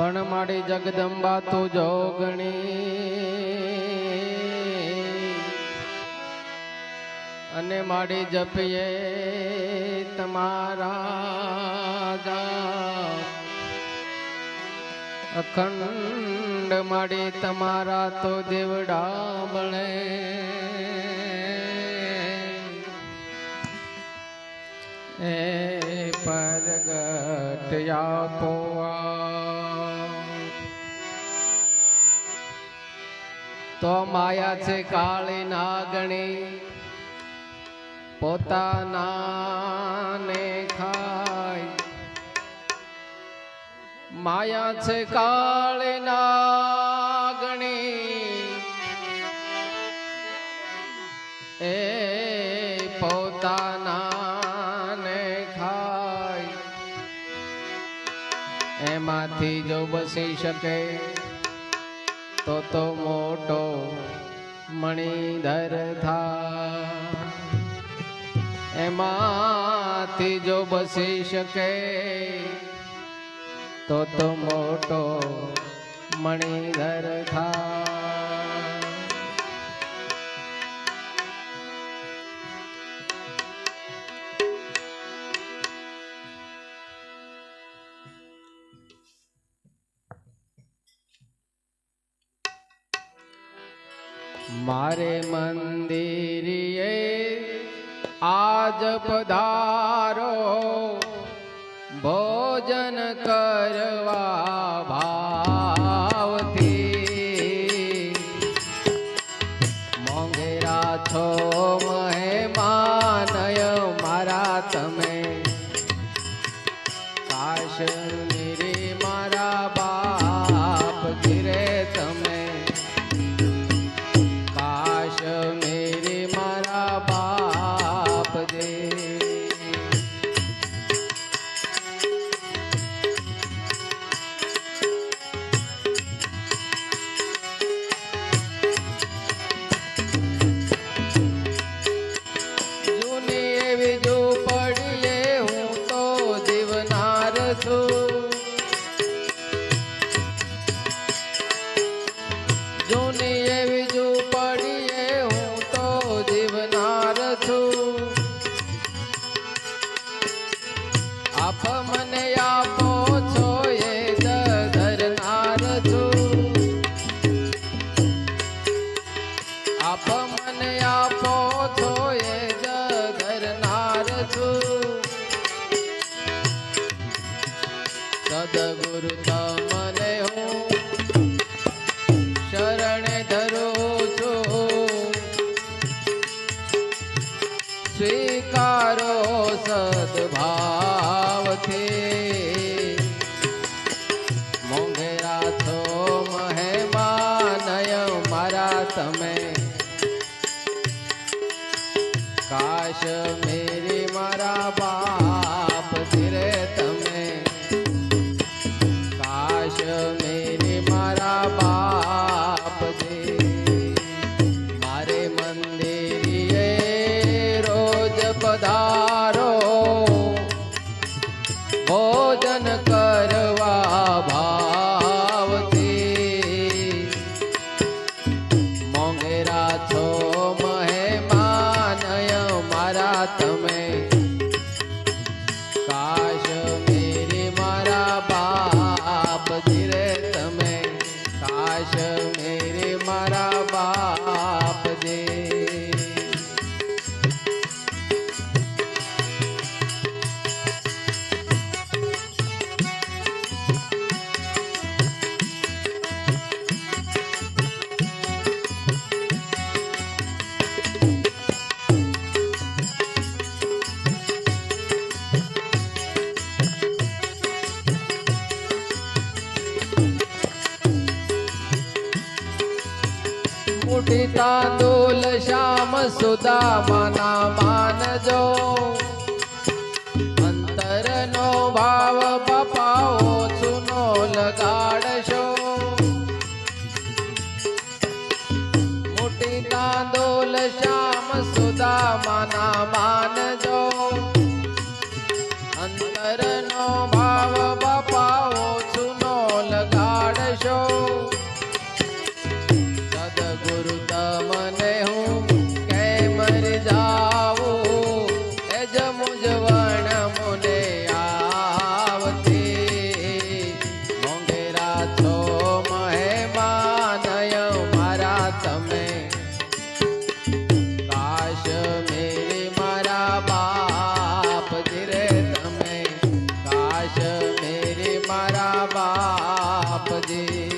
પણ મારી જગદંબા તું જોગણી અને મારી જપીએ તમારા. અખંડ માડી તમારા તો દેવડા બળે એ પરગટ આપોવા તો માયા છે કાળી નાગણી. પોતાના ને ખાય. માયા છે કાળી નાગણી. એ પોતાના ને ખાય. એમાંથી જો બસી શકે તો તો મોટો મણિધર થા. એમાંથી જો બસી શકે તો તો મોટો મણિધર થા. મારે મંદિરે આજ પધારો ભોજન કરવા ભાવતી મોંઘેરા છો સદગુરુ તમને હું શરણે ધરું છું સ્વીકારો સદભાવથી મોંઘેરા છો મહેમાનય મારા તમે કાશ મેરી મારા બાપ પધારો. ભોજન કરવા ભાવથી. મોંઘેરા છો મહેમાન મારા તમે. मोती तांदूल श्याम सुदा मना मान जो अंतर नो भाव बपाओ सुनो लगाड शो मोठी तांदूल श्याम सुदा मना मान जो अंतर नो भाव রে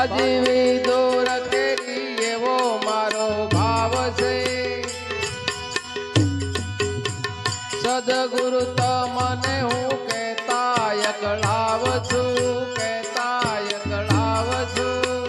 બાજીવી દૂર કેરી મારો ભાવ છે. સદગુરુ તમને હું કહેતા એકલાવ છું, કહેતા એકલાવ છું.